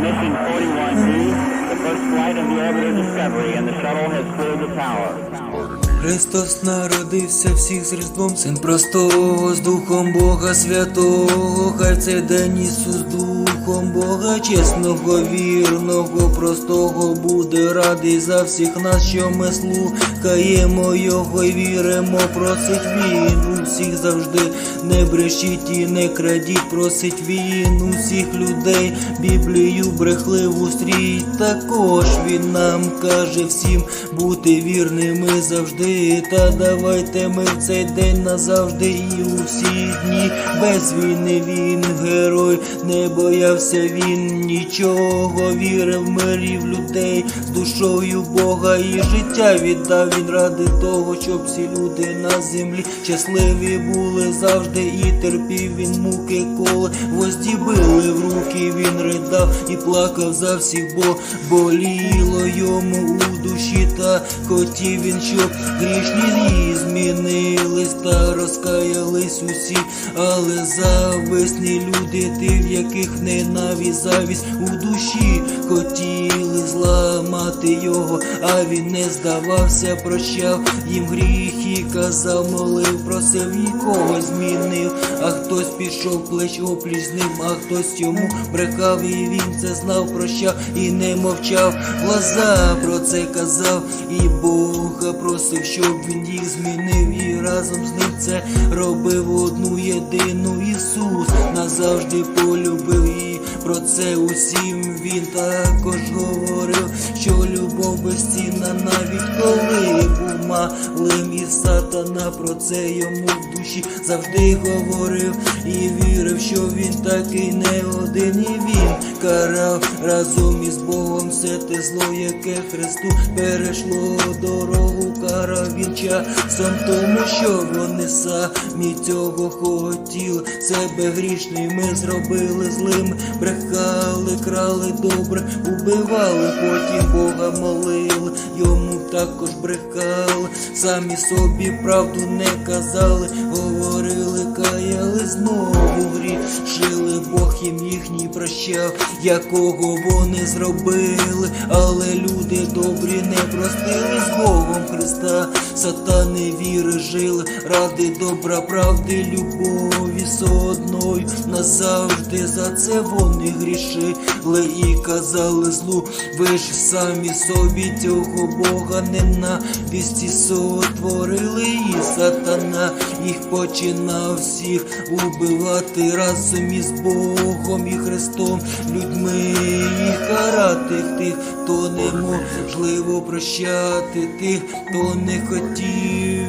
Mission 41D, the first flight of the orbiter Discovery, and the shuttle has cleared the tower. Христос народився всіх з Різдвом, Син простого з Духом Бога Святого, хай цей день Ісус Духом Бога, чесного, вірного, простого буде радий за всіх нас, що ми слухаємо Його і віримо, просить Він у всіх завжди, не брешіть і не крадіть, просить Він усіх людей, Біблію брехливу стріть, також Він нам каже всім бути вірними завжди. Та давайте ми в цей день назавжди і у всі дні. Без війни він герой, не боявся він нічого, вірив мирів людей душою Бога і життя віддав. Він ради того, щоб всі люди на землі щасливі були завжди і терпів він муки, коли гвозді били в руки, він ридав і плакав за всіх, бо боліло йому у хотів він, щоб грішні злі змінились та розкаялись усі, але зависні люди, ти в яких ненавість завість у душі хотіли зламати його, а він не здавався, прощав їм гріх і казав, молив, просив нікого змінив, а хтось пішов плеч опліч з ним, а хтось йому брехав, і він це знав, прощав і не мовчав. Глаза про це казав, і Бога просив, щоб він їх змінив, і разом з ним це робив одну єдину Ісус. Назавжди полюбив і про це усім він також говорив, що любов безцінна навіть коли був малим і сатана про це йому в душі завжди говорив і вірив, що він такий не один, і він карав. Разом із Богом все те зло, яке Христу перейшло дорогу, карав він часом, тому що вони самі цього хотіли, себе грішними зробили злим, брехали, крали добре, убивали, потім Бога молили, йому також брехали, самі собі правду не казали, говорили, каяли знову грішили, Бог їм їхній прощав, якого вони зробили, але люди добрі не простили з Богом Христа, сатани віри жили, ради добра, правди, любові соодною назавжди за це вони грішили і казали злу, ви ж самі собі цього Бога ненависті сотворили, і сатана їх починав всіх убивати разом із Богом і Христом, людьми і карати тих, хто неможливо прощати, тих, хто не хотів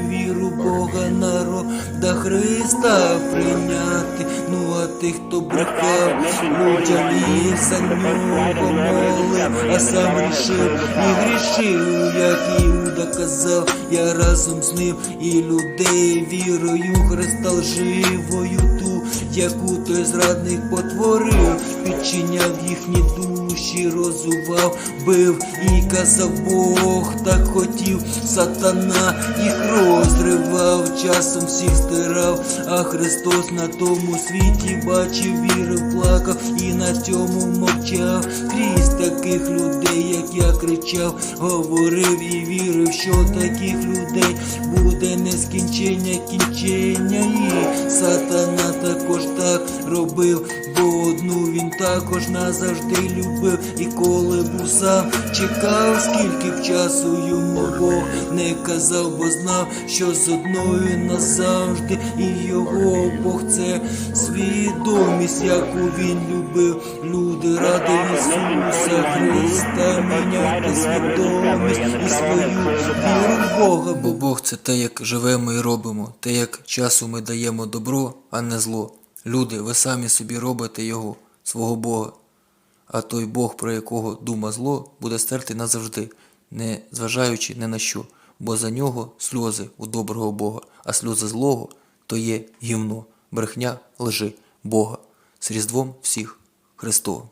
віру Бога народа Христа прийняти. Ну а тих, хто брехав людям і нього молив, а сам рішив і грішив, як Іуда казав, я разом з ним і людей вірою Христа лживою яку той зрадник потворив, підчиняв їхні душі, розував, бив і казав Бог, так хотів, сатана їх розривав, часом всіх стирав, а Христос на тому світі бачив, вірив, плакав і на цьому мовчав. Крізь таких людей, як я кричав, говорив і вірив, що таких людей буде нескінчення кінчення, і сатана робив, бо одну він також назавжди любив, і коли був сам чекав, скільки б часу йому Бог не казав, бо знав, що з одною назавжди, і його Бог це свідомість, яку він любив. Люди ради Ісуса Христа міняйте свідомість і свою віру в Бога. Бо Бог це те, як живемо і робимо, те, як часу ми даємо добро, а не зло. Люди, ви самі собі робите його, свого Бога. А той Бог, про якого дума зло, буде стерти назавжди, не зважаючи ні на що, бо за нього сльози у доброго Бога, а сльози злого то є гівно, брехня, лжи Бога. З Різдвом всіх Христовим.